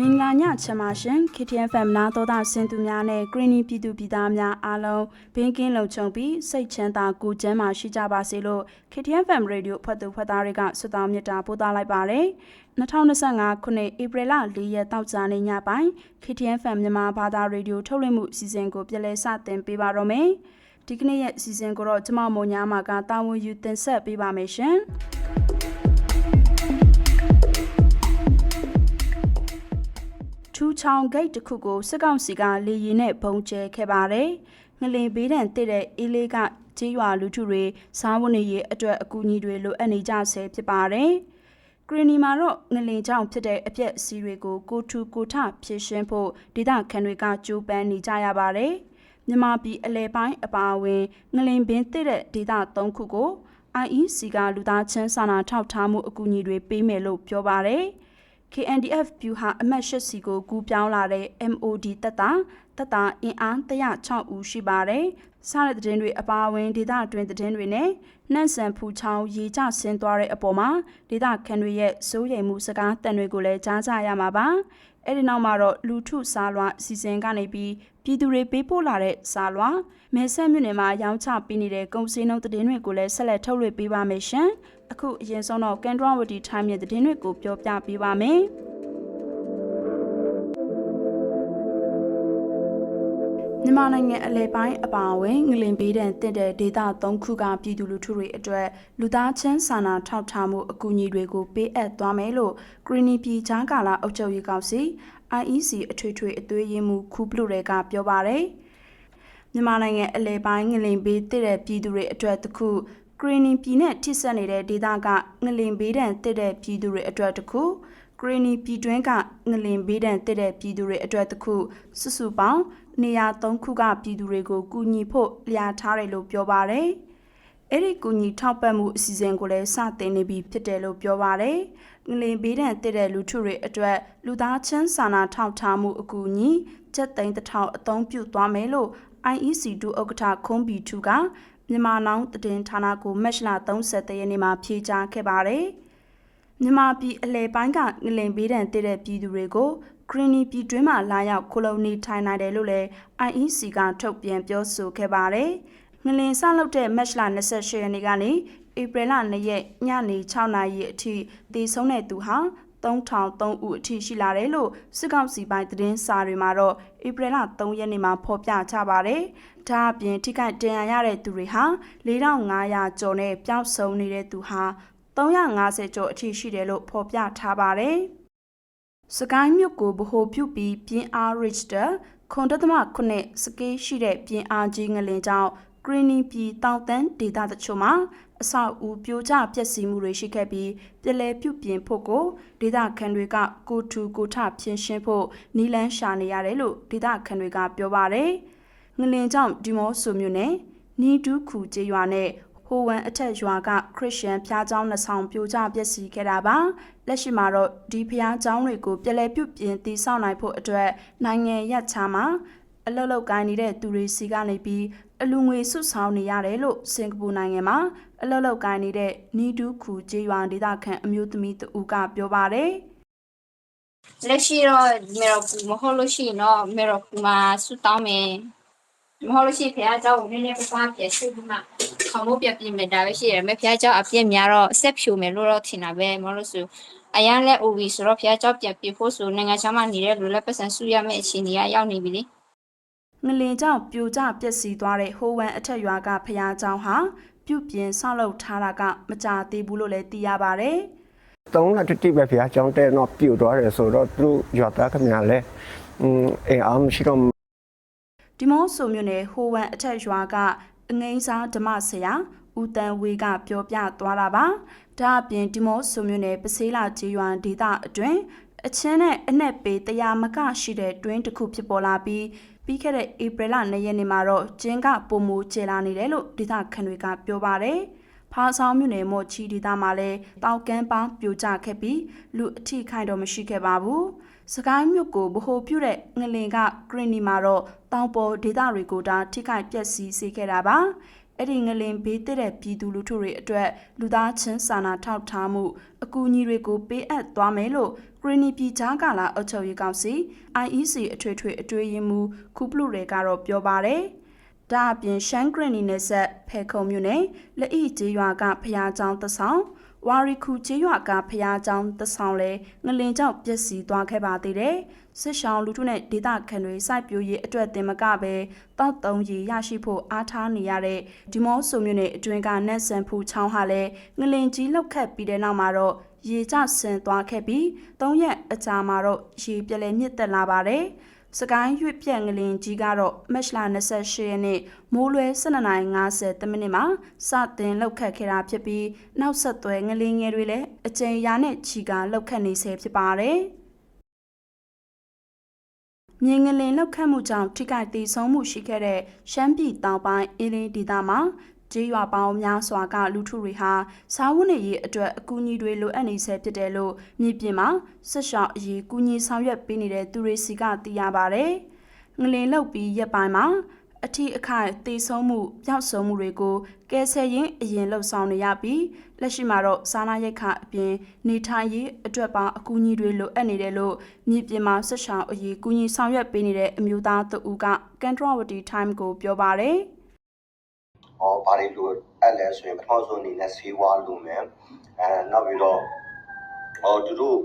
မင်္ဂလာညချမ်းပါရှင် KTN FM နာတော်တာစင်သူများနဲ့ Greeny ပြည်သူပြည်သားများအားလုံးဘေးကင်းလုံခြုံပြီးစိတ်ချမ်းသာကိုယ်ကျန်းမာရှိကြပါစေလို့ KTN FM Radio ဖွက်သူဖွက်သားတွေကဆုတောင်းမေတ္တာပို့သလိုက်ပါတယ်2025ခုနှစ်ဧပြီလ4ရက်တောက်ကြနေ့ညပိုင်း KTN FM မြန်မာဘာသာရေဒီယိုထုတ်လွှင့်မှုအစီအစဉ်ကိုပြည်လဲစတင်ပေးပါတော့မယ်ဒီကနေ့ရဲ့အစီအစဉ်ကိုတော့ကျမမုံညာမာကတာဝန်ယူတင်ဆက်ပေးပါမယ်ရှင် ထူချောင်ဂိတ်တစ်ခုကိုစစ်ကောင်စီကလေရင်နဲ့ပုံကျဲခဲ့ပါတယ်။ငလင်ဘေးဒဏ်တစ်တဲ့အေးလေးကကြေးရွာလူထုတွေစားဝတ်နေရေးအတွက်အကူအညီတွေလိုအပ်နေကြဆဲဖြစ်ပါတယ်။ဂရီနီမှာတော့ငလင်ကြောင့်ဖြစ်တဲ့အပြက်စီးတွေကိုကိုထူကိုထဖြည့်ရှင်းဖို့ဒေသခံတွေကကြိုးပမ်းနေကြရပါတယ်။မြန်မာပြည်အလဲပိုင်းအပါအဝင်ငလင်ပင်တစ်တဲ့ဒေသ၃ခုကို IEC ကလူသားချင်းစာနာထောက်ထားမှုအကူအညီတွေပေးမယ်လို့ပြောပါတယ်။ KNDF ဗျူဟာအမှတ်၈စီကိုကူးပြောင်းလာတဲ့ MOD တပ်သားတပ်သားအင်အား106ဦးရှိပါတယ်။စားတဲ့သတင်းတွေအပါအဝင်ဒေသအတွင်းသတင်းတွေနဲ့နှံ့ဆန်ဖူချောင်းရေကျဆင်းသွားတဲ့အပေါ်မှာဒေသခံတွေရဲ့စိုးရိမ်မှုစကားတန်တွေကိုလည်းကြားကြရမှာပါ။အဲ့ဒီနောက်မှာတော့လူထုစားလွှာအစီအစဉ်ကနေပြီးပြည်သူတွေပေးပို့လာတဲ့စားလွှာမဲဆက်မြို့နယ်မှာရောင်းချပေးနေတဲ့ကုန်စည်နှုန်းသတင်းတွေကိုလည်းဆက်လက်ထုတ်လွှင့်ပေးပါမယ်ရှင်။ အခုအရင်ဆုံးတော့ကန်ဒရဝတီထိုင်းရဲ့သတင်းတွေကိုပြောပြပေးပါမယ်။မြန်မာနိုင်ငံအလဲပိုင်းအပါအဝင်ငလင်ပေးတဲ့တင့်တဲ့ဒေသ၃ခုကပြည်သူလူထုတွေအတွက်လူသားချင်းစာနာထောက်ထားမှုအကူအညီတွေကိုပေးအပ်သွားမယ်လို့ဂရီနီပြည်ချားကာလာအုပ်ချုပ်ရေးကောင်စီ IEC အထွေထွေအသွေးရေးမှုခုပလူတွေကပြောပါရယ်မြန်မာနိုင်ငံအလဲပိုင်းငလင်ပေးတဲ့ပြည်သူတွေအတွက်တခု ဂရီနီပြည်နဲ့ထိစပ်နေတဲ့ဒေသကငလင်ဘေးဒဏ်တစ်တဲ့ပြည်သူတွေအတွက်တခုဂရီနီပြည်တွင်းကငလင်ဘေးဒဏ်တစ်တဲ့ပြည်သူတွေအတွက်တခုစုစုပေါင်းနေရာ၃ခုကပြည်သူတွေကိုကူညီဖို့လျာထားတယ်လို့ပြောပါရယ်အဲ့ဒီကူညီထောက်ပံ့မှုအစီအစဉ်ကိုလည်းစတင်နေပြီဖြစ်တယ်လို့ပြောပါရယ်ငလင်ဘေးဒဏ်တစ်တဲ့လူထုတွေအတွက်လူသားချင်းစာနာထောက်ထားမှုအကူအညီချက်သိန်းတစ်ထောင်အသုံးပြုသွားမယ်လို့ IEC ဒုဥက္ကဋ္ဌခွန်ဘီ2က မြန်မာနောင်တည်ဌာနကိုမက်ရှလာ30ရက်နေ့မှာဖြေကြားခဲ့ပါတယ်။မြန်မာပြည်အလဲပိုင်းကငလင်ဘေးဒဏ်တည်တဲ့ပြည်သူတွေကိုဂရီနီပြည်တွင်းမှာလာရောက်ခိုလုံနေထိုင်နိုင်တယ်လို့လည်း IEC ကထုတ်ပြန်ပြောဆိုခဲ့ပါတယ်။ငလင်ဆောက်လုပ်တဲ့မက်ရှလာ28ရက်နေ့ကနေဧပြီလ2ရက်ညနေ6နာရီအထိတည်ဆုံးတဲ့သူဟာ 3003ဦးအထိရှိလာတယ်လို့စစ်ကောင်စီပိုင်းသတင်းစာတွေမှာတော့ဧပြီလ3ရက်နေ့မှာဖော်ပြကြပါတယ်။ဒါအပြင်ထိခိုက်ဒဏ်ရာရတဲ့သူတွေဟာ4500ကျော်နဲ့ပျောက်ဆုံးနေတဲ့သူဟာ350ကျော်အထိရှိတယ်လို့ဖော်ပြထားပါတယ်။စကိုင်းမြို့ကိုဗဟိုပြုပြီးပြင်းအား Richter ခွန်တသမခုနှစ်စကေးရှိတဲ့ပြင်းအားကြီးငလင်ကြောင့်ဂရီနီပြည်တောင်တန်းဒေသတချို့မှာ အဆောက်အဦပြိုကျပျက်စီးမှုတွေရှိခဲ့ပြီးပြည်လဲပြုပြင်ဖို့ကိုဒေသခံတွေကကိုထူကိုထဖြင်းရှင်းဖို့နီလန်းရှာနေရတယ်လို့ဒေသခံတွေကပြောပါတယ်။ငလင်ကြောင့်ဒီမောဆိုမျိုးနဲ့နီဒူးခုကျေးရွာနဲ့ဟိုဝမ်အထက်ရွာကခရစ်ယာန်ဖျားကျောင်းနှဆောင်ပြိုကျပျက်စီးခဲ့တာပါလက်ရှိမှာတော့ဒီဖျားကျောင်းတွေကိုပြည်လဲပြုပြင်တည်ဆောက်နိုင်ဖို့အတွက်နိုင်ငံရပ်ချာမှာအလုတ်လုတ်ကိုင်းနေတဲ့သူတွေစီကနေပြီး အလူငွေဆွဆောင်နေရတယ်လို့စင်ကာပူနိုင်ငံမှာအလုတ်လောက်ကိုင်းနေတဲ့နီဒူးခူကျေးရွာဒေသခံအမျိုးသမီးတူကပြောပါတယ်လက်ရှိတော့မေရော်ကူမဟုတ်လို့ရှိရင်တော့မေရော်ကူမှာဆူတောင်းမယ်မဟုတ်လို့ရှိရင်ဖခင်เจ้าကိုနည်းနည်းပပပြည့်စုပြီးမှခေါင်းမိုးပြပြမယ်ဒါပဲရှိရမယ်ဖခင်เจ้าအပြည့်များတော့ဆက်ဖြူမယ်လို့တော့ထင်တာပဲမဟုတ်လို့ဆိုအရန်လက် OV ဆိုတော့ဖခင်เจ้าပြပြဖို့ဆိုနိုင်ငံခြားမှာနေတဲ့လူလက်ပတ်စံစုရမယ့်အခြေအနေကရောက်နေပြီလေ ငလင်ကြောင့်ပြိုကျပျက်စီးသွားတဲ့ဟိုဝမ်အထက်ရွာကဖျားเจ้าဟာပြုတ်ပြင်ဆောက်လုပ်ထားတာကမကြသေးဘူးလို့လည်းသိရပါတယ်။သုံးလတိတိပဲဖျားเจ้าတဲ့တော့ပြိုသွားတယ်ဆိုတော့သူရွာသားခင်ဗျာလဲอืมအဲအားမရှိတော့ဒီမောဆိုမြို့နယ်ဟိုဝမ်အထက်ရွာကအငိမ့်စားဓမ္မဆရာဦးတန်ဝေကပြောပြသွားတာပါဒါအပြင်ဒီမောဆိုမြို့နယ်ပစေးလာကျေးရွာဒေသအတွင်းအချင်းနဲ့အနက်ပေတရားမကရှိတဲ့တွင်းတစ်ခုဖြစ်ပေါ်လာပြီး ပြီးခဲ့တဲ့ဧပြီလ2ရက်နေ့မှာတော့ကျင်းကပုံမူကျလာနေတယ်လို့ဒေသခံတွေကပြောပါတယ်။ဖားဆောင်မြို့နယ်မော့ချီဒေသမှာလည်းတောက်ကန်းပေါင်းပြိုကျခဲ့ပြီးလူအထိခိုက်တော့မရှိခဲ့ပါဘူး။စကိုင်းမြို့ကိုဗဟိုပြုတဲ့ငလင်ကဂရင်းနီမှာတော့တောင်ပေါ်ဒေသတွေကိုဒါထိခိုက်ပျက်စီးစေခဲ့တာပါ။အဲ့ဒီငလင်ဘေးတဲ့တဲ့ပြည်သူလူထုတွေအတွက်လူသားချင်းစာနာထောက်ထားမှုအကူအညီတွေကိုပေးအပ်သွားမယ်လို့ဂ ရီနီပြည်ကြားကာလာအုပ်ချုပ်ရေးကောင်စီ IEC အထွေထွေအတွေ့အမှုခုပလူတွေကတော့ပြောပါတယ်။ဒါအပြင်ရှမ်းဂရနီနယ်ဆက်ဖဲခုံမြို့နယ်လက်ဤကျေးရွာကဖျားချောင်းတဆောင်ဝါရီခုကျေးရွာကဖျားချောင်းတဆောင်လဲငလင်ကြောင့်ပျက်စီးသွားခဲ့ပါသေးတယ်။စစ်ရှောင်းလူထုနဲ့ဒေသခံတွေစိုက်ပျိုးရေးအတွက်တင်မကပဲတောက်တုံးရီရရှိဖို့အားထားနေရတဲ့ဒီမော့ဆိုမြို့နယ်အတွင်းကနတ်ဆန်ဖူချောင်းဟာလည်းငလင်ကြီးလောက်ခတ်ပြီးတဲ့နောက်မှာတော့ ရေကျဆင်သွားခဲ့ပြီး၃ရက်အကြာမှာတော့ရေပြက်လဲမြင့်တက်လာပါတယ်။စကိုင်းရွေ့ပြက်ငလင်ကြီးကတော့မက်လ28ရက်နေ့မိုးလွဲ12:50မိနစ်မှာစတင်လောက်ခတ်ခဲ့တာဖြစ်ပြီးနောက်ဆက်တွဲငလင်ငယ်တွေလည်းအကြိမ်ရာနဲ့ချီကလောက်ခတ်နေဆဲဖြစ်ပါတယ်။မြင်းငလင်လောက်ခတ်မှုကြောင့်ထိခိုက်ဒေဆုံးမှုရှိခဲ့တဲ့ရှမ်းပြည်တောင်ပိုင်းအင်းလေးဒေသမှာ ကျေးရွာပေါင်းများစွာကလူထုတွေဟာစားဝတ်နေရေးအတွက်အကူအညီတွေလိုအပ်နေဆဲဖြစ်တယ်လို့မြေပြင်မှာဆက်ရှောက်အရေးကူညီဆောင်ရွက်ပေးနေတဲ့သူတွေစီကသိရပါဗျ။ငလင်လောက်ပြီးရက်ပိုင်းမှာအထီးအခိုက်တေဆုံးမှုပျောက်ဆုံးမှုတွေကိုကယ်ဆယ်ရင်းအရင်လှုပ်ဆောင်နေရပြီးလက်ရှိမှာတော့စားနာရိတ်ခအပြင်နေထိုင်ရေးအတွက်ပါအကူအညီတွေလိုအပ်နေတယ်လို့မြေပြင်မှာဆက်ရှောင်အရေးကူညီဆောင်ရွက်ပေးနေတဲ့အမျိုးသားတဦးကကန်ထရဝတီ time ကိုပြောပါတယ် ဟောဘာတွေလိုအဲ့လဲဆိုရင်ပထမဆုံးအနေနဲ့ဆေးဝါးလိုမယ်အဲနောက်ပြီးတော့ဟောသူတို့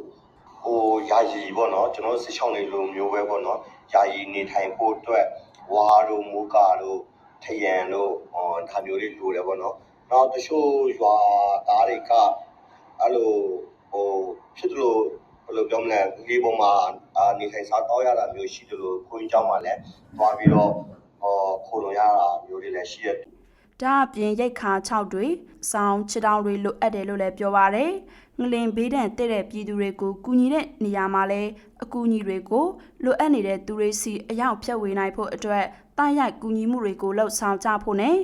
ဟိုယာယီပေါ့နော်ကျွန်တော်စစ်ချောင်းလေးလိုမျိုးပဲပေါ့နော်ယာယီနေထိုင်ဖို့အတွက်ဝါတို့မူကာတို့ထရန်တို့ဟောဒါမျိုးတွေလိုတယ်ပေါ့နော်နောက်တချို့ရွာသားတွေကအဲ့လိုဟိုဖြစ်တယ်လို့ဘယ်လိုပြောမလဲဒီပုံမှာအာနေထိုင်စားတော့ရတာမျိုးရှိတယ်လို့ခွင့်ကြောင်းမှလည်းသွားပြီးတော့ဟောခိုးလုံရတာမျိုးတွေလည်းရှိတယ် ဒါအပြင်ရိတ်ခါ6တွေစောင်းခြေတောင်တွေလိုအပ်တယ်လို့လည်းပြောပါရယ်ငလင်ဘေးဒဏ်တဲ့တဲ့ပြည်သူတွေကိုကူညီတဲ့နေရာမှာလည်းအကူအညီတွေကိုလိုအပ်နေတဲ့သူတွေစီအရောက်ဖြတ်ဝေနိုင်ဖို့အတွက်တားရိုက်ကူညီမှုတွေကိုလှုပ်ဆောင်ကြဖို့နဲ့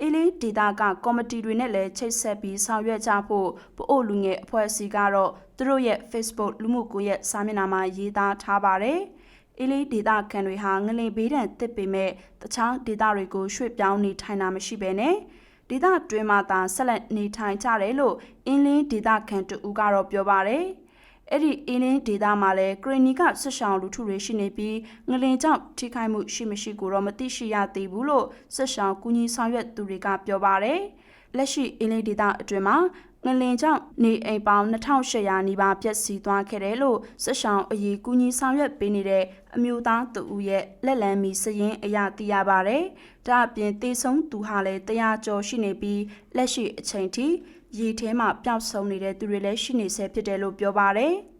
အေးလေးဒေတာကကော်မတီတွေနဲ့လည်းချိတ်ဆက်ပြီးဆောင်ရွက်ကြဖို့ပို့အိုလူငယ်အဖွဲ့အစည်းကတော့သူတို့ရဲ့ Facebook လူမှုကွန်ရက်စာမျက်နှာမှာရေးသားထားပါတယ်။ အေးလေးဒေတာခံတွေဟာငလင်ဘေးဒဏ်တစ်ပေမဲ့တခြားဒေတာတွေကိုရွှေ့ပြောင်းနေထိုင်တာမရှိဘဲနဲ့ဒေတာတွင်းမှာသာဆက်လက်နေထိုင်ကြတယ်လို့အင်းလင်းဒေတာခံတူကတော့ပြောပါတယ်။အဲ့ဒီအင်းလင်းဒေတာမှာလည်းကရင်နီကဆွရှောင်းလူထုတွေရှိနေပြီးငလင်ကြောင့်ထိခိုက်မှုရှိမရှိကိုတော့မသိရှိရသေးဘူးလို့ဆွရှောင်းကူညီဆောင်ရွက်သူတွေကပြောပါတယ်။လက်ရှိအင်းလင်းဒေတာအတွင်းမှာ ငလင်ကြောင့်နေအိမ်ပေါင်း2800နီးပါးပျက်စီးသွားခဲ့တယ်လို့ဆက်ဆောင်အရေးကူညီဆောင်ရွက်ပေးနေတဲ့အမျိုးသားသူဦးရဲ့လက်လန်းမီစရင်အရာသိရပါဗျ။ဒါအပြင်တေဆုံးသူဟာလည်းတရားကျော်ရှိနေပြီးလက်ရှိအချိန်ထိရေထဲမှာပျောက်ဆုံးနေတဲ့သူတွေလည်းရှိနေဆဲဖြစ်တယ်လို့ပြောပါဗျ။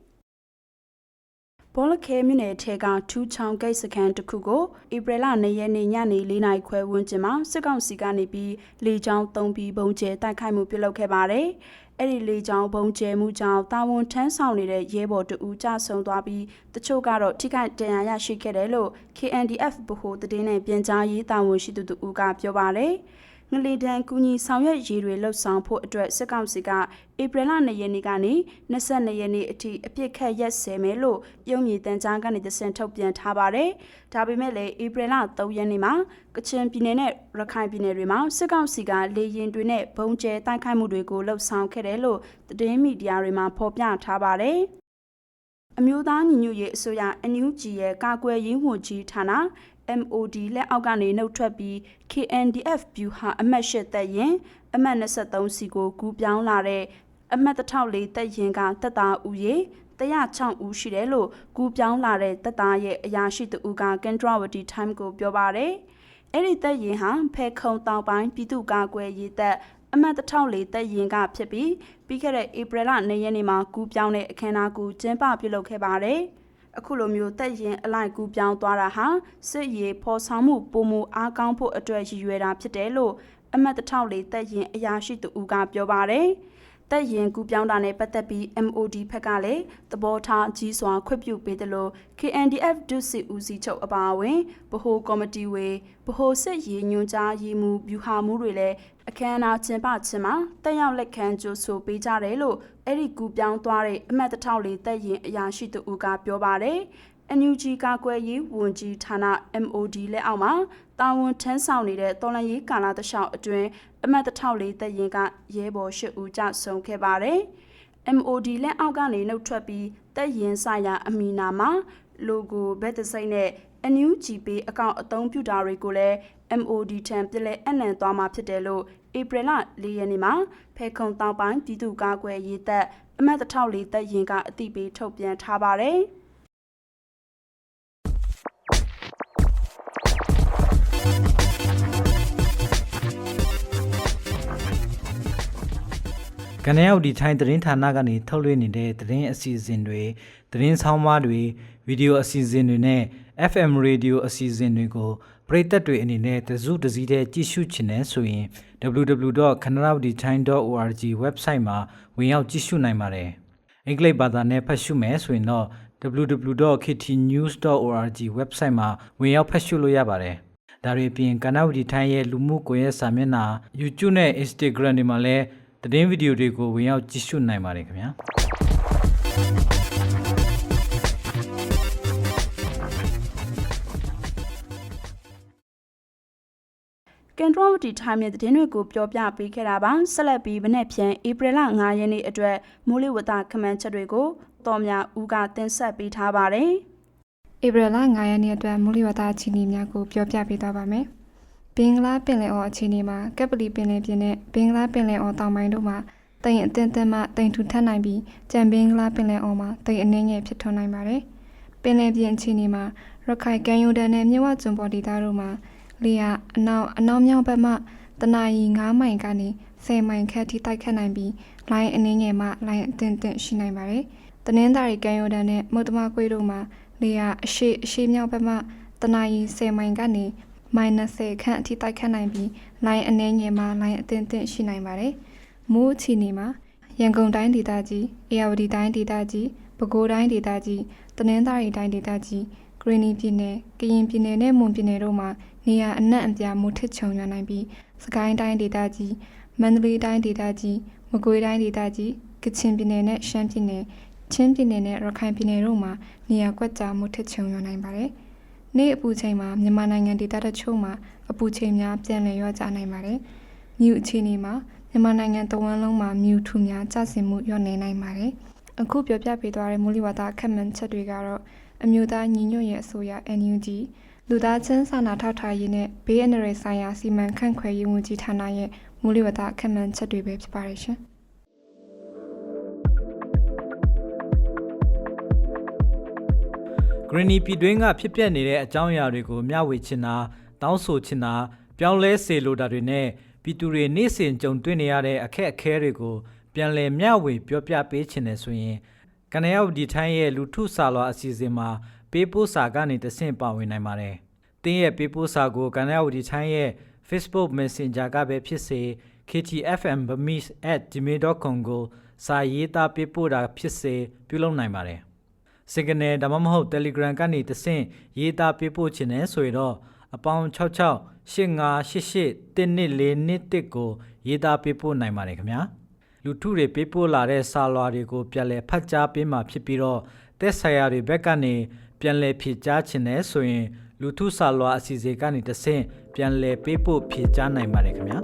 ဘောလခဲမြို့နယ်ထဲကထူးချောင်ဂိတ်စခန်းတစ်ခုကိုဧပြီလ2ရက်နေ့ညနေ4နာရီခွဲဝန်းကျင်မှာစစ်ကောင်စီကနေပြီးလေကြောင်းသုံးပြီးဘုံကျဲတိုက်ခိုက်မှုပြုလုပ်ခဲ့ပါတယ်။အဲ့ဒီလေကြောင်းဘုံကျဲမှုကြောင့်တာဝန်ထမ်းဆောင်နေတဲ့ရဲဘော်တဦးကြဆုံးသွားပြီးတချို့ကတော့ထိခိုက်ဒဏ်ရာရရှိခဲ့တယ်လို့ KNDF ဗဟိုသတင်းနဲ့ပြန်ကြားရေးတာဝန်ရှိသူတူကပြောပါတယ်။ ငလီဒန်ကူညီဆောင်ရွက်ရေးတွေလှုပ်ဆောင်ဖို့အတွက်စစ်ကောင်စီကဧပြီလ2ရက်နေ့ကနေ22ရက်နေ့အထိအပြစ်ခတ်ရက်စဲမယ်လို့ရုံမြေတန်းကြားကနေသစင်ထုတ်ပြန်ထားပါတယ်။ဒါပေမဲ့လည်းဧပြီလ3ရက်နေ့မှာကချင်ပြည်နယ်နဲ့ရခိုင်ပြည်နယ်တွေမှာစစ်ကောင်စီကလေရင်တွေနဲ့ဘုံကျဲတိုက်ခိုက်မှုတွေကိုလှုပ်ဆောင်ခဲ့တယ်လို့သတင်းမီဒီယာတွေမှာဖော်ပြထားပါတယ်။ အမျိုးသားညီညွတ်ရေးအစိုးရ NUG ရဲ့ကာကွယ်ရေးဝန်ကြီးဌာန MOD လက်အောက်ကနေနှုတ်ထွက်ပြီး KNDF ဗျူဟာအမှတ်၈တပ်ရင်အမှတ်23စီကိုကူးပြောင်းလာတဲ့အမှတ်1004တပ်ရင်ကတပ်သားဦးရေ106ဦးရှိတယ်လို့ကူးပြောင်းလာတဲ့တပ်သားရဲ့အရာရှိတဦးကကန်ဒရဝတီ time ကိုပြောပါတယ်။အဲ့ဒီတပ်ရင်ဟာဖဲခုံတောင်ပိုင်းပြည်သူ့ကာကွယ်ရေးတပ် အမှတ်1004တပ်ရင်ကဖြစ်ပြီးပြီးခဲ့တဲ့ဧပြီလ2ရက်နေ့မှာကူးပြောင်းတဲ့အခမ်းအနားကိုကျင်းပပြုလုပ်ခဲ့ပါတယ်။အခုလိုမျိုးတက်ရင်အလိုက်ကူးပြောင်းသွားတာဟာစစ်ရေးဖော်ဆောင်မှုပုံမူအားကောင်းဖို့အတွက်ရည်ရွယ်တာဖြစ်တယ်လို့အမတ်တထောက်လေးတက်ရင်အရာရှိသူဦးကပြောပါတယ်။တက်ရင်ကူးပြောင်းတာနဲ့ပတ်သက်ပြီး MOD ဘက်ကလည်းသဘောထားကြီးစွာခွင့်ပြုပေးတယ်လို့ KNDF ဒုစစ်ဦးစီးချုပ်အပါအဝင်ဗဟိုကော်မတီဝေဗဟိုစစ်ရေးညွှန်ကြားရေးမှူးဗျူဟာမှူးတွေလည်း အခမ်းအနားကျင်းပခြင်းမှာတက်ရောက်လက်ခံကြိုဆိုပေးကြတယ်လို့အဲ့ဒီကူပြောင်းသွားတဲ့အမတ်တထောက်လေးတက်ရင်အရာရှိသူကပြောပါတယ်။ NUG ကာကွယ်ရေးဝန်ကြီးဌာန MOD လက်အောက်မှာတာဝန်ထမ်းဆောင်နေတဲ့တော်လန်ရေးကာလတလျှောက်အတွင်းအမတ်တထောက်လေးတက်ရင်ကရဲဘော်၈ဦးကြဆုံးခဲ့ပါတယ်။ MOD လက်အောက်ကနေနှုတ်ထွက်ပြီးတက်ရင်ဆိုင်ရာအမီနာမှာ logo ဘက်တစိမ့်နဲ့ NUG ပေးအကောင့်အသုံးပြုတာတွေကိုလည်း MOD ထံပြည်လဲအနံသွားမှာဖြစ်တယ်လို့ဧပြီလ၄ရက်နေ့မှာဖေခုံတောင်ပိုင်းပြည်သူ့ကာကွယ်ရေးတပ်အမတ်တထောက်လေးတပ်ရင်ကအသိပေးထုတ်ပြန်ထားပါတယ်။ကနေရောက်ဒီထိုင်းသတင်းဌာနကနေထုတ်လွှင့်နေတဲ့သတင်းအစီအစဉ်တွေသတင်းဆောင်မတွေဗီဒီယိုအစီအစဉ်တွေနဲ့ FM radio အစီအစဉ်တွေကိုပရိသတ်တွေအနေနဲ့တစုတစည်းတည်းကြည့်ရှုချင်တယ်ဆိုရင် www.kanaravdithai.org website မှာဝင်ရောက်ကြည့်ရှုနိုင်ပါတယ်။အင်္ဂလိပ်ဘာသာနဲ့ဖတ်ရှုမယ်ဆိုရင်တော့ www.ktnews.org website မှာဝင်ရောက်ဖတ်ရှုလို့ရပါတယ်။ဒါတွေအပြင်ကနဝဒီထိုင်းရဲ့လူမှုကွန်ရက်စာမျက်နှာ YouTube နဲ့ Instagram တွေမှာလည်းသတင်းဗီဒီယိုတွေကိုဝင်ရောက်ကြည့်ရှုနိုင်ပါတယ်ခင်ဗျာ။ ကန်ထရဝတီထိုင်းမြေသတင်းတွေကိုပြောပြပေးခဲ့တာပါဆက်လက်ပြီးဗနဲ့ဖြန်ဧပြီလ9ရက်နေ့အတွက်မိုးလေဝသခန့်မှန်းချက်တွေကိုတော်များဦးကတင်ဆက်ပေးထားပါတယ်ဧပြီလ9ရက်နေ့အတွက်မူလဝတ္တအခြေအနေများကိုပြောပြပေးသွားပါမယ်။ဘင်္ဂလားပင်လယ်အော်အခြေအနေမှာကပ်ပလီပင်လယ်ပြင်နဲ့ဘင်္ဂလားပင်လယ်အော်တောင်ပိုင်းတို့မှာတိမ်အထင်သင်းမှတိမ်ထူထပ်နိုင်ပြီးကြံဘင်္ဂလားပင်လယ်အော်မှာတိမ်အနှင်းငယ်ဖြစ်ထွန်းနိုင်ပါတယ်။ပင်လယ်ပြင်အခြေအနေမှာရခိုင်ကမ်းရိုးတန်းနဲ့မြစ်ဝကျွန်းပေါ်ဒေသတို့မှာ လေယာအနောက်အနောက်မြောက်ဘက်မှတနအီ9မိုင်ကနေ10မိုင်ခန့်ထိတိုက်ခတ်နိုင်ပြီးလိုင်းအနှင်းငယ်မှလိုင်းအထင်သင်းရှိနိုင်ပါတယ်။တနင်္သာရီကမ်းရိုးတန်းနဲ့မုတ်တမကွေးတို့မှာလေယာအရှိအရှိမြောက်ဘက်မှတနအီ10မိုင်ကနေမိုင်20ခန့်အထိတိုက်ခတ်နိုင်ပြီးလိုင်းအနှဲငယ်မှာလိုင်းအသင့်အင့်ရှိနိုင်ပါတယ်။မိုးအခြေအနေမှာရန်ကုန်တိုင်းဒေသကြီး၊အေရဝတီတိုင်းဒေသကြီး၊ပဲခူးတိုင်းဒေသကြီး၊တနင်္သာရီတိုင်းဒေသကြီး၊ဂရနီပြည်နယ်၊ကရင်ပြည်နယ်နဲ့မွန်ပြည်နယ်တို့မှာ နေရာအနှံ့အပြားမိုးထစ်ချုံရွာနိုင်ပြီးစကိုင်းတိုင်းဒေသကြီး၊မန္တလေးတိုင်းဒေသကြီး၊မကွေးတိုင်းဒေသကြီး၊ကချင်ပြည်နယ်နဲ့ရှမ်းပြည်နယ်ချင်းပြည်နယ်နဲ့ရခိုင်ပြည်နယ်တို့မှာနေရာကွက်ကြားမှုထစ်ချုံရနိုင်ပါတယ်။နေ့အပူချိန်မှာမြန်မာနိုင်ငံဒေသတချို့မှာအပူချိန်များပြန်လည်ရွော့ကျနိုင်ပါတယ်။မြူအခြေအနေမှာမြန်မာနိုင်ငံတဝန်းလုံးမှာမြူထူများကျဆင်းမှုလျော့နေနိုင်ပါတယ်။အခုပြောပြပေးသွားတဲ့မူလဝါဒခက်မှန်ချက်တွေကတော့အမျိုးသားညီညွတ်ရေးအစိုးရ NUG လူသားချင်းစာနာထောက်ထားရေးနဲ့ဘေးအန္တရာယ်ဆိုင်ရာစီမံခန့်ခွဲရေးဝန်ကြီးဌာနရဲ့မူလဝါဒခက်မှန်ချက်တွေပဲဖြစ်ပါတယ်ရှင်။ဂရနီပြည်တွင်းကဖြစ်ပျက်နေတဲ့အကြောင်းအရာတွေကိုမျှဝေချင်တာတောင်းဆိုချင်တာပြောင်းလဲစေလိုတာတွေနဲ့ပြည်သူတွေနေ့စဉ်ကြုံတွေ့နေရတဲ့အခက်အခဲတွေကိုပြန်လည်မျှဝေပြောပြပေးချင်တယ်ဆိုရင်ကနေရောက်ဒီထိုင်းရဲ့လူထုစာလွာအစီအစဉ်မှာ ပေးပို့စာကနေတဆင့်ပါဝင်နိုင်ပါတယ်။တင်းရဲ့ပေးပို့စာကိုကနေရောက်ဒီထိုင်းရဲ့ Facebook Messenger ကပဲဖြစ်စေ ktfmbamis@gmail.com ကိုစာရေးသားပေးပို့တာဖြစ်စေပြုလုပ်နိုင်ပါတယ်။ Signal ဒါမှမဟုတ် Telegram ကနေတဆင့်ရေးသားပေးပို့ခြင်းနဲ့ဆိုရင်တော့အပေါင်း66 8588 1241ကိုရေးသားပေးပို့နိုင်ပါတယ်ခင်ဗျာလူထုတွေပေးပို့လာတဲ့စာလွှာတွေကိုပြန်လည်ဖတ်ကြားပေးမှာဖြစ်ပြီးတော့သက်ဆိုင်ရာတွေဘက်ကနေ ပြန်လည်ဖြည့်ကြားခြင်းနဲ့ဆိုရင်လူထုစာလွှာအစီအစဉ်ကနေတဆင့်ပြန်လည်ပေးပို့ဖြည့်ကြားနိုင်ပါတယ်ခင်ဗျာ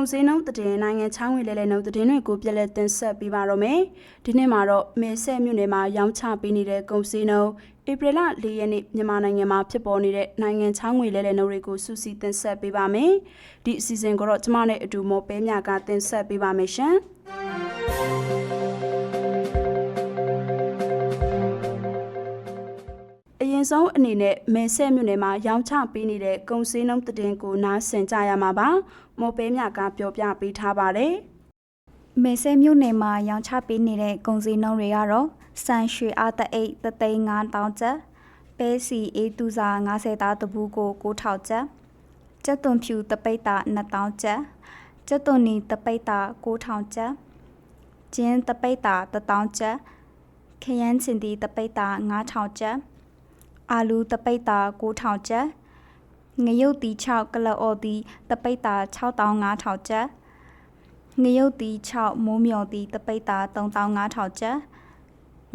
ကုံစင်းနှုံးတည်နိုင်ငံချောင်းဝင်လဲလဲနှုံးတည်တွေကိုပြက်လက်တင်ဆက်ပေးပါတော့မယ်ဒီနေ့မှာတော့မဲဆက်မြို့နယ်မှာရောင်းချပေးနေတဲ့ကုံစင်းနှုံးဧပြီလ၄ရက်နေ့မြန်မာနိုင်ငံမှာဖြစ်ပေါ်နေတဲ့နိုင်ငံချောင်းဝင်လဲလဲနှုံးတွေကိုစုစည်းတင်ဆက်ပေးပါမယ်ဒီအစီအစဉ်ကိုတော့ကျမနဲ့အတူမော်ပဲမြကတင်ဆက်ပေးပါမယ်ရှင် ရင်ဆုံးအနေနဲ့မဲဆဲမြို့နယ်မှာရောင်းချပေးနေတဲ့ကုံစင်းနှုံးတည်ကိုနားဆင်ကြရမှာပါမော်ပဲမြကပြောပြပေးထားပါတယ်မေဆဲမြို့နယ်မှာရောင်းချပေးနေတဲ့ကုန်စည်နှုန်းတွေကတော့စံရွှေအားတအိတ်တသိန်း9000ကျပ်ပဲစီအေးတူစာ90သားတဘူးကို9000ကျပ်ကျက်သွန်ဖြူတပိတ်တာ2000ကျပ်ကျက်သွန်နီတပိတ်တာ9000ကျပ်ကျင်းတပိတ်တာ1000ကျပ်ခရမ်းချင်တီတပိတ်တာ9000ကျပ် အာလူတပိတ်တာ9000ကျပ်ငရုတ်တီ6ကလအော်တီတပိတ်တာ6500ကျပ်ငရုတ်တီ6မိုးမြော်တီတပိတ်တာ3500ကျပ်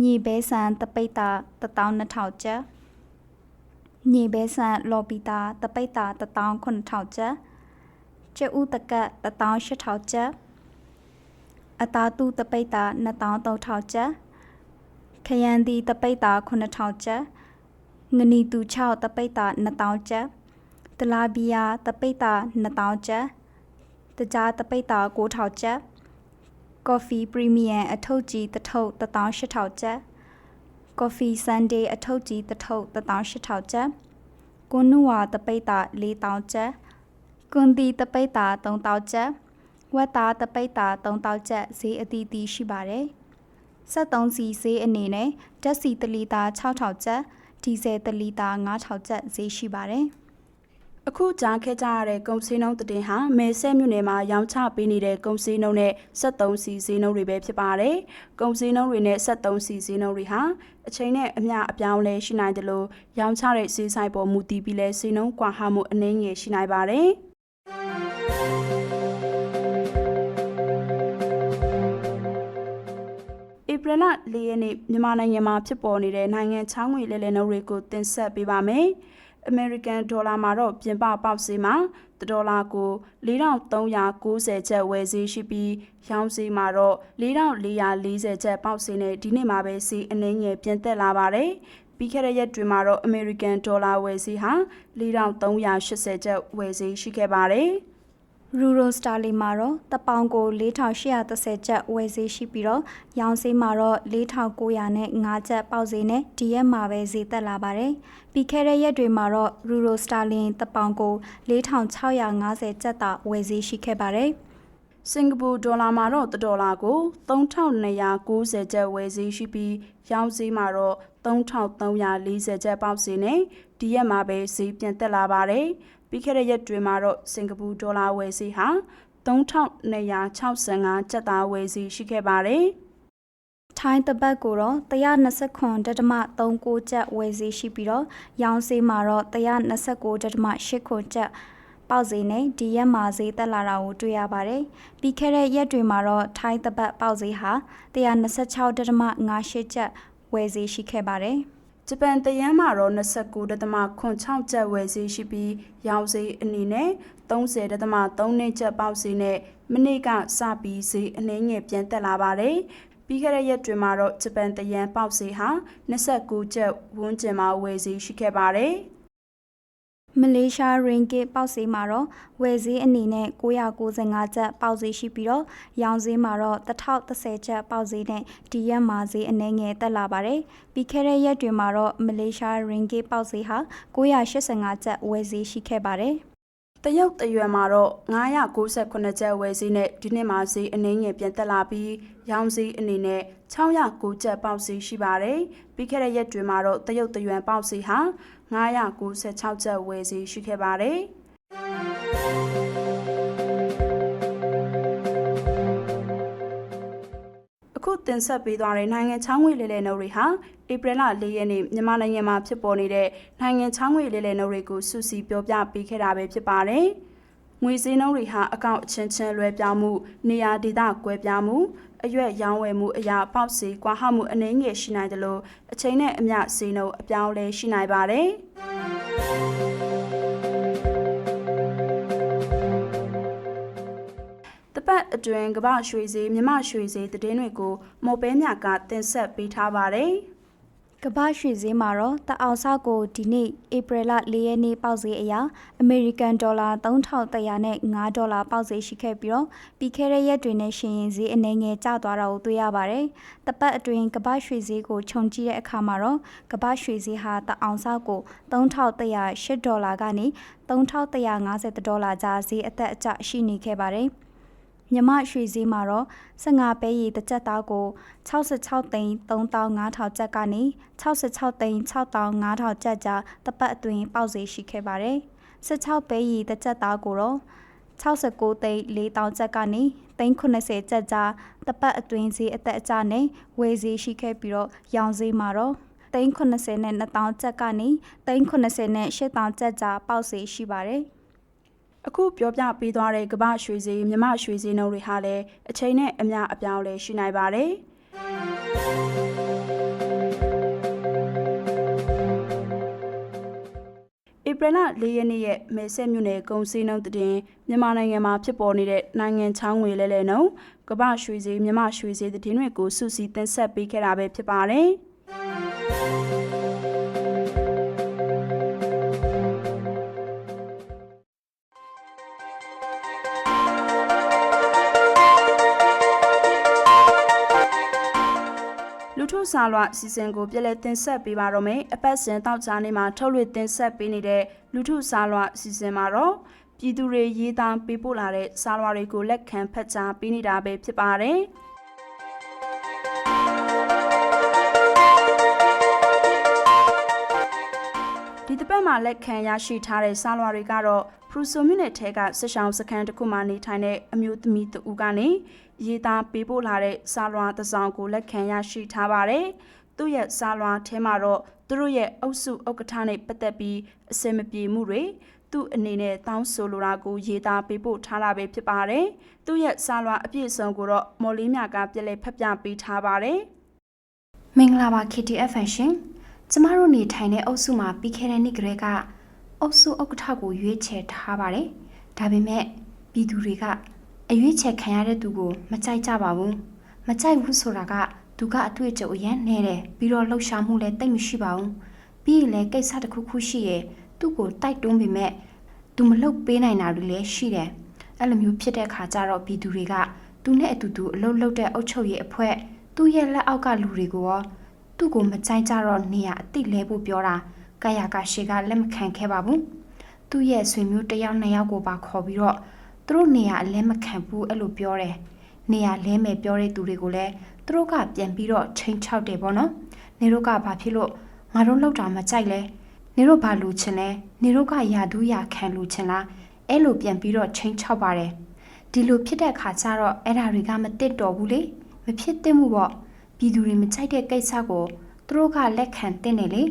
ညီဘဲဆန်တပိတ်တာ12000ကျပ်ညီဘဲဆန်လော်ပီတာတပိတ်တာ19000ကျပ်ကျဥတကတ်18000ကျပ်အတာတူတပိတ်တာ2300ကျပ်ခရမ်းတီတပိတ်တာ9000ကျပ် ငနီတူ6တပိတ်တာ2000ကျပ်တလာဘီယာတပိတ်တာ2000ကျပ်တကြားတပိတ်တာ9000ကျပ်ကော်ဖီပရီမီယံအထုပ်ကြီးတစ်ထုပ်18000ကျပ်ကော်ဖီဆန်ဒေးအထုပ်ကြီးတစ်ထုပ်18000ကျပ်ကွန်နူဝါတပိတ်တာ4000ကျပ်ကွန်တီတပိတ်တာ3000ကျပ်ဝက်သားတပိတ်တာ3000ကျပ်ဈေးအသီးသီးရှိပါတယ်73စီဈေးအနေနဲ့ဓာတ်ဆီတလီတာ6000ကျပ် ဒီဇယ်တလီတာ9000ကျပ်ဈေးရှိပါတယ်အခုကြားခဲ့ကြရတဲ့ကုံစင်းနှုံးတည်င်းဟာမဲဆဲမြို့နယ်မှာရောင်းချပေးနေတဲ့ကုံစင်းနှုံးနဲ့73စီစင်းနှုံးတွေပဲဖြစ်ပါတယ်။ကုံစင်းနှုံးတွေနဲ့73စီစင်းနှုံးတွေဟာအချိန်နဲ့အမျှအပြောင်းလဲရှိနိုင်တယ်လို့ရောင်းချတဲ့ဈေးဆိုင်ပေါ်မူတည်ပြီးလဲစင်းနှုံးကွာဟမှုအနည်းငယ်ရှိနိုင်ပါတယ်။ ပြီလ၄ရက်နေ့မြန်မာနိုင်ငံမှာဖြစ်ပေါ်နေတဲ့နိုင်ငံချောင်းငွေလဲလှယ်နှုန်းတွေကိုတင်ဆက်ပေးပါမယ်။ American ဒေါ်လာမှာတော့ပြင်ပပေါက်ဈေးမှာတစ်ဒေါ်လာကို4390ကျပ်ဝယ်ဈေးရှိပြီးရောင်းဈေးမှာတော့4440ကျပ်ပေါက်ဈေးနဲ့ဒီနေ့မှာပဲဈေးအနည်းငယ်ပြန်တက်လာပါတယ်။ပြီးခဲ့တဲ့ရက်တွေမှာတော့ American ဒေါ်လာဝယ်ဈေးဟာ4380ကျပ်ဝယ်ဈေးရှိခဲ့ပါတယ်။ ရူရိုစတာလီမှာတော့တပေါင်ကို4830ကျပ်ဝယ်ဈေးရှိပြီးတော့ရောင်းဈေးမှာတော့4900နဲ့5ကျပ်ပေါက်ဈေးနဲ့ဒီရက်မှာပဲဈေးတက်လာပါတယ်။ပြီးခဲ့တဲ့ရက်တွေမှာတော့ရူရိုစတာလင်တပေါင်ကို4650ကျပ်သာဝယ်ဈေးရှိခဲ့ပါတယ်။စင်ကာပူဒေါ်လာမှာတော့1ဒေါ်လာကို3290ကျပ်ဝယ်ဈေးရှိပြီးရောင်းဈေးမှာတော့3340ကျပ်ပေါက်ဈေးနဲ့ဒီရက်မှာပဲဈေးပြန်တက်လာပါတယ်။ပြီးခဲ့တဲ့ရက်တွေမှာတော့စင်ကာပူဒေါ်လာဝယ်ဈေးဟာ3265ကျပ်သားဝယ်ဈေးရှိခဲ့ပါတယ်။ထိုင်းတပတ်ကိုတော့129ဒသမ39ကျပ်ဝယ်ဈေးရှိပြီးတော့ရောင်းဈေးမှာတော့129ဒသမ8ခွန်ကျပ်ပေါက်ဈေးနဲ့ဒီရက်မှာဈေးတက်လာတာကိုတွေ့ရပါတယ်။ပြီးခဲ့တဲ့ရက်တွေမှာတော့ထိုင်းတပတ်ပေါက်ဈေးဟာ126ဒသမ58ကျပ်ဝယ်ဈေးရှိခဲ့ပါတယ်။ ဂျပန်တယန်းမှာတော့29ဒသမ6ကျပ်ဝယ်ဈေးရှိပြီးရောင်းဈေးအနေနဲ့30ဒသမ3ကျပ်ပေါက်ဈေးနဲ့မနေ့ကစပြီးဈေးအနှဲငယ်ပြန်တက်လာပါတယ်။ပြီးခဲ့တဲ့ရက်တွေမှာတော့ဂျပန်တယန်းပေါက်ဈေးဟာ29ကျပ်ဝန်းကျင်မှာဝယ်ဈေးရှိခဲ့ပါတယ်။ မလေးရှားရင်ဂစ်ပေါက်ဈေးမှာတော့ဝယ်ဈေးအနေနဲ့995ကျပ်ပေါက်ဈေးရှိပြီးတော့ရောင်းဈေးမှာတော့1030ကျပ်ပေါက်ဈေးနဲ့ဒီရက်မှာဈေးအနှဲငယ်တက်လာပါတယ်။ပြီးခဲ့တဲ့ရက်တွေမှာတော့မလေးရှားရင်ဂစ်ပေါက်ဈေးဟာ985ကျပ်ဝယ်ဈေးရှိခဲ့ပါတယ်။တရုတ်တရွယ်မှာတော့998ကျပ်ဝယ်ဈေးနဲ့ဒီနှစ်မှာဈေးအနည်းငယ်ပြန်တက်လာပြီးရောင်းဈေးအနေနဲ့609ကျပ်ပေါက်ဈေးရှိပါတယ်။ပြီးခဲ့တဲ့ရက်တွေမှာတော့တရုတ်တရွယ်ပေါက်ဈေးဟာ 996ကျပ်ဝယ်ဈေးရှိခဲ့ပါတယ်။အခုတင်ဆက်ပေးသွားတဲ့နိုင်ငံချောင်းငွေလဲလှယ်နှုန်းတွေဟာဧပြီလ၄ရက်နေ့မြန်မာနိုင်ငံမှာဖြစ်ပေါ်နေတဲ့နိုင်ငံချောင်းငွေလဲလှယ်နှုန်းတွေကိုစုစည်းပြောပြပေးခဲ့တာပဲဖြစ်ပါတယ်။ငွေစည်းနှုန်းတွေဟာအကောင့်အချင်းချင်းလွှဲပြောင်းမှုနေရာဒေသကွဲပြားမှု အရွက်ရောင်းဝယ်မှုအရာပေါက်စီကွာဟမှုအနည်းငယ်ရှိနိုင်တယ်လို့အချိန်နဲ့အမျှစည်းနှုန်းအပြောင်းလဲရှိနိုင်ပါတယ်။တပတ်အတွင်းကမ္ဘာရွှေဈေးမြမရွှေဈေးသတင်းတွေကိုမော်ပဲမြကတင်ဆက်ပေးထားပါတယ်။ ကမ္ဘာရွှေဈေးမှာတော့တအောင်ဆောက်ကိုဒီနေ့ဧပြီလ၄ရက်နေ့ပေါက်ဈေးအရာအမေရိကန်ဒေါ်လာ3100နဲ့5ဒေါ်လာပေါက်ဈေးရှိခဲ့ပြီးတော့ပြီးခဲ့တဲ့ရက်တွေနဲ့ရှင်ရင်ဈေးအနည်းငယ်ကျသွားတာကိုတွေ့ရပါတယ်။တပတ်အတွင်းကမ္ဘာရွှေဈေးကိုခြုံကြည့်တဲ့အခါမှာတော့ကမ္ဘာရွှေဈေးဟာတအောင်ဆောက်ကို3108ဒေါ်လာကနေ3150ဒေါ်လာကြားဈေးအသက်အကျရှိနေခဲ့ပါတယ်။ မြမရွှေဈေးမှာတော့15ပဲရီတစ်ကြက်သားကို66သိန်း3500ကျပ်ကနေ66သိန်း6500ကျပ်ကြားတပတ်အတွင်းပေါက်ဈေးရှိခဲ့ပါတယ်။16ပဲရီတစ်ကြက်သားကိုတော့69သိန်း4000ကျပ်ကနေသိန်း80ကျပ်ကြားတပတ်အတွင်းဈေးအသက်အကျနဲ့ဝယ်ဈေးရှိခဲ့ပြီးတော့ရောင်ဈေးမှာတော့သိန်း80နဲ့2000ကျပ်ကနေသိန်း80နဲ့8000ကျပ်ကြားပေါက်ဈေးရှိပါတယ် အခုပြောပြပေးသွားတဲ့ကမ္ဘာရွှေစည်းမြမရွှေစည်းနှုန်းတွေဟာလည်းအချိန်နဲ့အမျှအပြောင်းလဲရှိနိုင်ပါတယ်ဧပြီလ၄ရက်နေ့ရဲ့မဲဆက်မြို့နယ်ကုံစည်းနှုန်းတည်မြန်မာနိုင်ငံမှာဖြစ်ပေါ်နေတဲ့နိုင်ငံချောင်းငွေလဲလဲနှုန်းကမ္ဘာရွှေစည်းမြမရွှေစည်းတည်တွေကိုစုစည်းတင်ဆက်ပေးခဲ့တာပဲဖြစ်ပါတယ်။ လူထုစာလွစီစဉ်ကိုပြည်လဲတင်ဆက်ပေးပါတော့မယ်အပတ်စဉ်တောက်ချာနေမှာထုတ်လွှင့်တင်ဆက်ပေးနေတဲ့လူထုစာလွစီစဉ်မှာတော့ပြည်သူတွေရေးသားပေးပို့လာတဲ့စာလွတွေကိုလက်ခံဖတ်ကြားပေးနေတာပဲဖြစ်ပါတယ် တစ်ပတ်မှာလက်ခံရရှိထားတဲ့စာလွာတွေကတော့ဖရူဆိုမြစ်နယ်ထဲကစစ်ဆောင်စခန်းတစ်ခုမှနေထိုင်တဲ့အမျိုးသမီးတဦးကနေရေးသားပေးပို့လာတဲ့စာလွာတစ်စောင်ကိုလက်ခံရရှိထားပါတယ်။သူ့ရဲ့စာလွာထဲမှာတော့သူတို့ရဲ့အုပ်စုဥက္ကဋ္ဌနဲ့ပတ်သက်ပြီးအစင်မပြေမှုတွေသူ့အနေနဲ့တောင်းဆိုလိုတာကိုရေးသားပေးပို့ထားတာပဲဖြစ်ပါတယ်။သူ့ရဲ့စာလွာအပြည့်အစုံကိုတော့မော်လေးမြကပြည့်လဲဖက်ပြပေးထားပါတယ်။မင်္ဂလာပါ KTFN ရှင် ကျမတို့နေထိုင်တဲ့အုပ်စုမှာပြီးခဲ့တဲ့နှစ်ကလေးကအုပ်စုဥက္ကဋ္ဌကိုရွေးချယ်ထားပါတယ်ဒါပေမဲ့ပြည်သူတွေကအရွေးချယ်ခံရတဲ့သူကိုမကြိုက်ကြပါဘူးမကြိုက်ဘူးဆိုတာကသူကအတွေ့အကြုံအရန်နေတယ်ပြီးတော့လှုပ်ရှားမှုလည်းတိတ်မရှိပါဘူးပြီးရင်လည်းကိစ္စတစ်ခုခုရှိရဲ့သူ့ကိုတိုက်တွန်းပေမဲ့သူမလုပ်ပေးနိုင်တာတွေလည်းရှိတယ်အဲ့လိုမျိုးဖြစ်တဲ့ခါကျတော့ပြည်သူတွေကသူနဲ့အတူတူအလုပ်လုပ်တဲ့အုပ်ချုပ်ရေးအဖွဲ့သူ့ရဲ့လက်အောက်ကလူတွေကိုရော သူ့ကိုမကြိုက်ကြတော့နေရအတိလဲဖို့ပြောတာကာယကရှေကလက်မခံခဲ့ပါဘူးသူ့ရဲ့ဆွေမျိုးတစ်ယောက်နှစ်ယောက်ကိုပါခေါ်ပြီးတော့သူတို့နေရအလဲမခံဘူးအဲ့လိုပြောတယ်နေရလဲမယ်ပြောတဲ့သူတွေကိုလည်းသူတို့ကပြန်ပြီးတော့ချိန်ချောက်တယ်ပေါ့နော်နေတို့ကဘာဖြစ်လို့ငါတို့လောက်တာမကြိုက်လဲနေတို့ဘာလူချင်လဲနေတို့ကယာဒူးယာခံလူချင်လားအဲ့လိုပြန်ပြီးတော့ချိန်ချောက်ပါတယ်ဒီလိုဖြစ်တဲ့ခါကျတော့အဲ့ဒါတွေကမတစ်တော်ဘူးလေမဖြစ်သင့်ဘူးပေါ့ ပြည်သူတွေမကြိုက်တဲ့ကိစ္စကိုသူတို့ကလက်ခံတင်တယ်လေ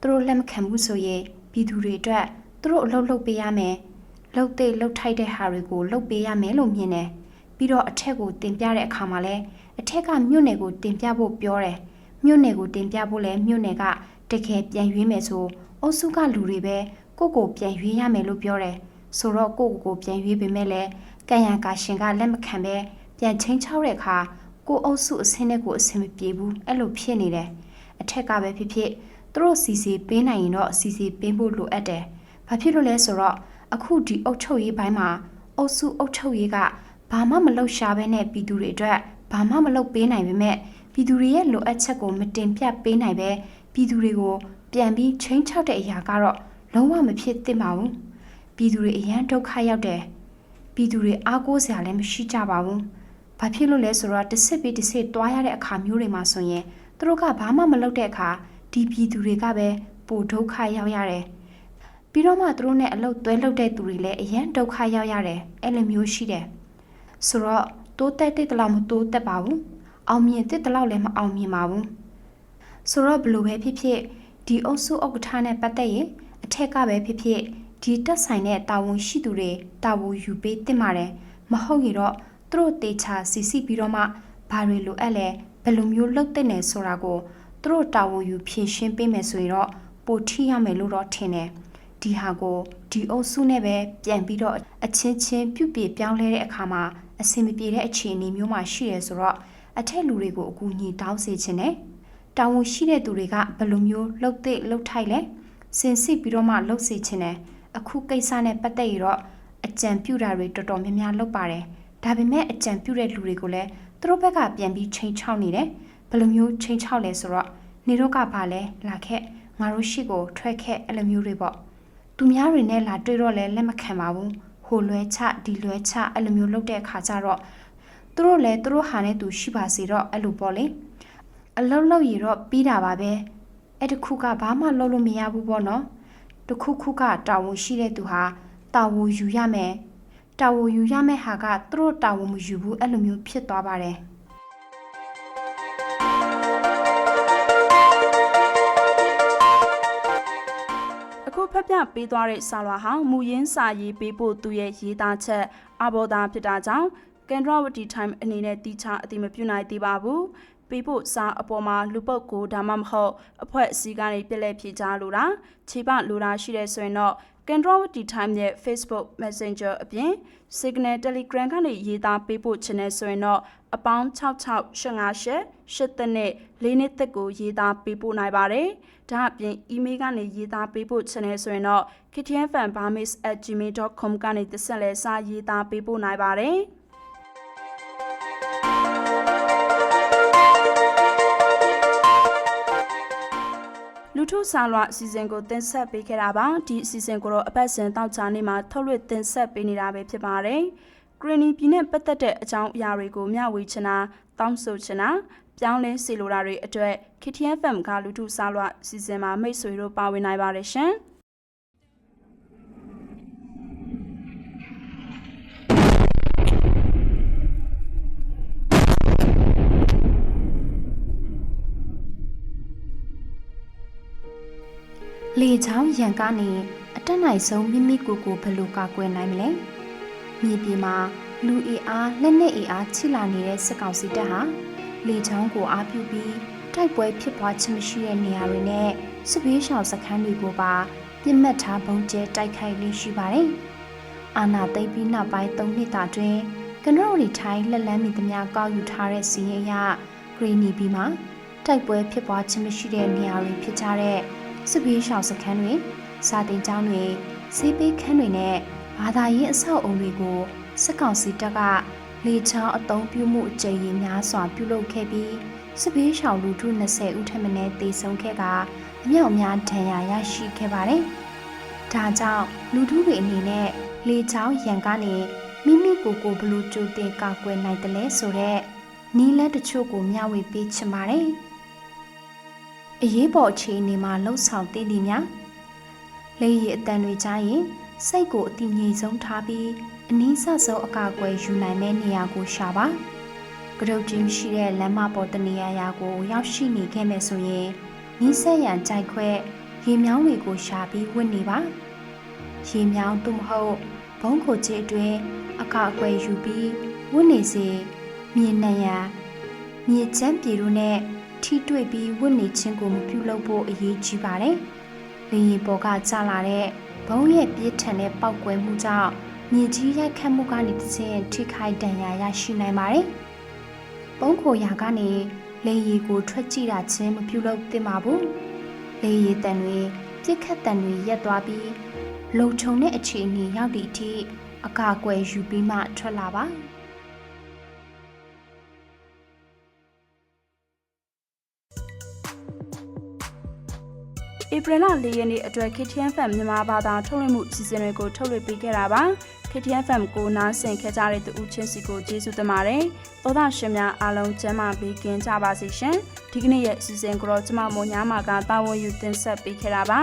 သူတို့လက်မခံဘူးဆိုရင်ပြည်သူတွေအတွက်သူတို့အလုပ်လုပ်ပေးရမယ်လှုပ်တဲ့လှုပ်ထိုက်တဲ့ဟာတွေကိုလှုပ်ပေးရမယ်လို့မြင်တယ်ပြီးတော့အထက်ကိုတင်ပြတဲ့အခါမှာလဲအထက်ကမြို့နယ်ကိုတင်ပြဖို့ပြောတယ်မြို့နယ်ကိုတင်ပြဖို့လဲမြို့နယ်ကတကယ်ပြန်ရွေးမယ်ဆိုအုပ်စုကလူတွေပဲကိုကိုပြန်ရွေးရမယ်လို့ပြောတယ်ဆိုတော့ကိုကိုကိုပြန်ရွေးပေမဲ့လဲကံရံကာရှင်ကလက်မခံပဲပြန်ချင်းချောက်တဲ့အခါ ကိုအုပ်စုအစင်းနဲ့ကိုအဆင်မပြေဘူးအဲ့လိုဖြစ်နေတယ်အထက်ကပဲဖြစ်ဖြစ်သူတို့စီစီပေးနိုင်ရင်တော့စီစီပေးဖို့လိုအပ်တယ်ဘာဖြစ်လို့လဲဆိုတော့အခုဒီအုပ်ချုပ်ရေးပိုင်းမှာအုပ်စုအုပ်ချုပ်ရေးကဘာမှမလုပ်ရှားဘဲနဲ့ပြည်သူတွေအတွက်ဘာမှမလုပ်ပေးနိုင်ပေမဲ့ပြည်သူတွေရဲ့လိုအပ်ချက်ကိုမတင်ပြပေးနိုင်ပဲပြည်သူတွေကိုပြန်ပြီးချင်းချောက်တဲ့အရာကတော့လုံးဝမဖြစ်သင့်ပါဘူးပြည်သူတွေအရန်ဒုက္ခရောက်တယ်ပြည်သူတွေအားကိုးစရာလည်းမရှိကြပါဘူး ဘာဖြစ်လို့လဲဆိုတော့တစ်စစ်ပြီးတစ်စစ်တွားရတဲ့အခါမျိုးတွေမှာဆိုရင်သူတို့ကဘာမှမလုပ်တဲ့အခါဒီပြည်သူတွေကပဲပိုဒုက္ခရောက်ရတယ်။ပြီးတော့မှသူတို့နဲ့အလုပ်သွဲလုပ်တဲ့သူတွေလည်းအရန်ဒုက္ခရောက်ရတယ်။အဲ့လိုမျိုးရှိတယ်။ဆိုတော့တိုးတက်တဲ့တလောက်မတိုးတက်ပါဘူး။အောင်မြင်တဲ့တလောက်လည်းမအောင်မြင်ပါဘူး။ဆိုတော့ဘလို့ပဲဖြစ်ဖြစ်ဒီအုပ်စုဥက္ကဋ္ဌနဲ့ပတ်သက်ရင်အထက်ကပဲဖြစ်ဖြစ်ဒီတက်ဆိုင်တဲ့တာဝန်ရှိသူတွေတာဝန်ယူပေးတင်ပါတယ်။မဟုတ်ရင်တော့ သူတို့တေချာစီစီပြီးတော့မှဘာတွေလိုအပ်လဲဘယ်လိုမျိုးလုပ်တဲ့နယ်ဆိုတာကိုသူတို့တာဝန်ယူဖြည့်ရှင်းပေးမယ်ဆိုရင်တော့ပိုထိရမယ်လို့တော့ထင်တယ်ဒီဟာကိုဒီအုပ်စုနဲ့ပဲပြန်ပြီးတော့အချင်းချင်းပြုတ်ပြေပြောင်းလဲတဲ့အခါမှာအဆင်မပြေတဲ့အခြေအနေမျိုးမှာရှိတယ်ဆိုတော့အထက်လူတွေကိုအကူအညီတောင်းစေချင်တယ်တာဝန်ရှိတဲ့သူတွေကဘယ်လိုမျိုးလှုပ်သိလှုပ်ထိုက်လဲစင်စစ်ပြီးတော့မှလှုပ်စေချင်တယ်အခုကိစ္စနဲ့ပတ်သက်ရတော့အကြံပြုတာတွေတော်တော်များများလုပ်ပါတယ် ဒါပေမဲ့အကြံပြုတဲ့လူတွေကိုလည်းသူတို့ဘက်ကပြန်ပြီးချိန်ချောက်နေတယ်ဘယ်လိုမျိုးချိန်ချောက်လဲဆိုတော့နေတော့ကဘာလဲလာခဲ့ငါတို့ရှိကိုထွက်ခဲ့အဲ့လိုမျိုးတွေပေါ့သူများတွေနဲ့လာတွေ့တော့လဲလက်မခံပါဘူးဟိုလွဲချဒီလွဲချအဲ့လိုမျိုးလုပ်တဲ့အခါကျတော့သူတို့လည်းသူတို့ဟာနဲ့သူရှိပါစေတော့အဲ့လိုပေါ့လေအလုံးလုံးရတော့ပြီးတာပါပဲအဲ့တခုကဘာမှလုပ်လို့မရဘူးပေါ့နော်တခုခုကတာဝန်ရှိတဲ့သူဟာတာဝန်ယူရမယ် တာဝန်ယူရမယ့်ဟာကသူတို့တာဝန်မယူဘူးအဲ့လိုမျိုးဖြစ်သွားပါတယ်အခုဖက်ပြပေးသွားတဲ့စာလွှာဟာမူရင်းစာရေးပေးဖို့သူရဲ့ရေးသားချက်အဘောသားဖြစ်တာကြောင့်ကန်ဒရဝတီ time အနေနဲ့တီချအတိမပြုနိုင်သေးပါဘူး ပေးဖို့စာအပေါ်မှာလူပုတ်ကိုဒါမှမဟုတ်အဖွဲ့အစည်းကနေပြက်လက်ဖြေချလို့တာခြေပလိုတာရှိတဲ့ဆိုရင်တော့ကန်ဒရဝတီ time ရဲ့ Facebook Messenger အပြင် Signal Telegram ကနေရေးသားပေးဖို့ချင်တဲ့ဆိုရင်တော့အပေါင်း6658 8တနစ်၄နှစ်သက်ကိုရေးသားပေးပို့နိုင်ပါတယ်။ဒါအပြင် email ကနေရေးသားပေးဖို့ချင်တဲ့ဆိုရင်တော့ kitchenfanbamis@gmail.com ကနေတစ်ဆက်လဲစာရေးသားပေးပို့နိုင်ပါတယ်။ ထုဆာလွှအစီအစဉ်ကိုတင်ဆက်ပေးခဲ့တာပါဒီအစီအစဉ်ကိုတော့အပတ်စဉ်တောက်ချာနေမှာထုတ်လွှင့်တင်ဆက်ပေးနေတာပဲဖြစ်ပါတယ်ဂရနီပြည်နဲ့ပတ်သက်တဲ့အကြောင်းအရာတွေကိုမျှဝေချင်တာတောင်းဆိုချင်တာပြောင်းလဲစီလိုတာတွေအတွက် KTFM ကလူထုဆာလွှအစီအစဉ်မှာမိတ်ဆွေတို့ပါဝင်နိုင်ပါတယ်ရှင်။ လေချောင်းရန်ကနေအတက်နိုင်ဆုံးမိမိကိုယ်ကိုဘယ်လိုကာကွယ်နိုင်မလဲမြေပြင်မှာလူအင်အားလက်နက်အင်အားချိလာနေတဲ့စစ်ကောင်စီတပ်ဟာလေချောင်းကိုအားပြုပြီးတိုက်ပွဲဖြစ်ပွားခြင်းမရှိတဲ့နေရာတွေနဲ့စစ်ဘေးရှောင်စခန်းတွေကိုပါပြစ်မှတ်ထားပုံကျဲတိုက်ခိုက်လေးရှိပါတယ်အာနာသိပ်ပြီးနောက်ပိုင်း၃နှစ်တာတွင်ကနရိုလီထိုင်းလက်လန်းမီသမျှကောက်ယူထားတဲ့စီးရင်ရဂရီနီဘီမှာတိုက်ပွဲဖြစ်ပွားခြင်းမရှိတဲ့နေရာတွေဖြစ်ကြတဲ့ စစ်ဘေးရှောင်စခန်းတွေစာတင်ကျောင်းတွေဈေးပေးခန်းတွေနဲ့ဘာသာရေးအဆောက်အုံတွေကိုစစ်ကောင်စီတပ်ကလေချောင်းအုံပြုမှုအကြိမ်ကြီးများစွာပြုလုပ်ခဲ့ပြီးစစ်ဘေးရှောင်လူထု20ဦးထက်မနည်းသေဆုံးခဲ့ကအမြောက်အများဒဏ်ရာရရှိခဲ့ပါတယ်။ဒါကြောင့်လူထုတွေအနေနဲ့လေချောင်းရန်ကနေမိမိကိုယ်ကိုဘလို့ကြိုတင်ကာကွယ်နိုင်တယ်လဲဆိုတော့နီးလက်တချို့ကိုမျှဝေပေးချင်ပါတယ်။ အရေးပေါ်အခြေအနေမှာလှုပ်ဆောင်တင်သည်များလေရီအတန်တွေကြားရင်စိတ်ကိုအတည်ငြိမ်ဆုံးထားပြီးအနည်းဆဆုံးအကာအကွယ်ယူနိုင်မယ့်နေရာကိုရှာပါကရုတ်ချင်းရှိတဲ့လမ်းမပေါ်တနေရာရာကိုရောက်ရှိနေခဲ့မယ်ဆိုရင်နီးစက်ရန်ကြိုက်ခွဲရေမြောင်းတွေကိုရှာပြီးဝတ်နေပါရေမြောင်းသို့မဟုတ်ဘုံခိုချေအတွင်းအကာအကွယ်ယူပြီးဝတ်နေစေမြေနှံရန်မြေချမ်းပြည်တို့နဲ့ ထိတွေ့ပြီးဝတ်နေခြင်းကိုမပြုလုပ်ဖို့အရေးကြီးပါတယ်။လင်းရီပေါ်ကကျလာတဲ့ဘုံရဲ့ပြည့်ထန်တဲ့ပောက်ကွဲမှုကြောင့်မြေကြီးရိုက်ခတ်မှုကနေတစ်ဆင့်ထိခိုက်ဒဏ်ရာရရှိနိုင်ပါတယ်။ပုံခိုရာကနေလင်းရီကိုထွက်ကြည့်တာချင်းမပြုလုပ်သင့်ပါဘူး။လင်းရီတန်တွေပြစ်ခတ်တန်တွေရက်သွားပြီးလုံခြုံတဲ့အခြေအနေရောက်သည့်အထိအကာအကွယ်ယူပြီးမှထွက်လာပါ။ ဧပြီလ၄ရက်နေ့အတွက် KTN FM မြန်မာဘာသာထုတ်လွှင့်မှုအစီအစဉ်တွေကိုထုတ်လွှင့်ပေးခဲ့တာပါ KTN FM ကိုနားဆင်ခဲ့ကြတဲ့သူဦးချင်းစီကိုကျေးဇူးတင်ပါတယ်သောသားရှင်များအားလုံးကျမ်းမာပေးကင်းကြပါစေရှင်ဒီကနေ့ရဲ့အစီအစဉ်ကိုတော့ကျမမွန်ညာမာကတာဝန်ယူတင်ဆက်ပေးခဲ့တာပါ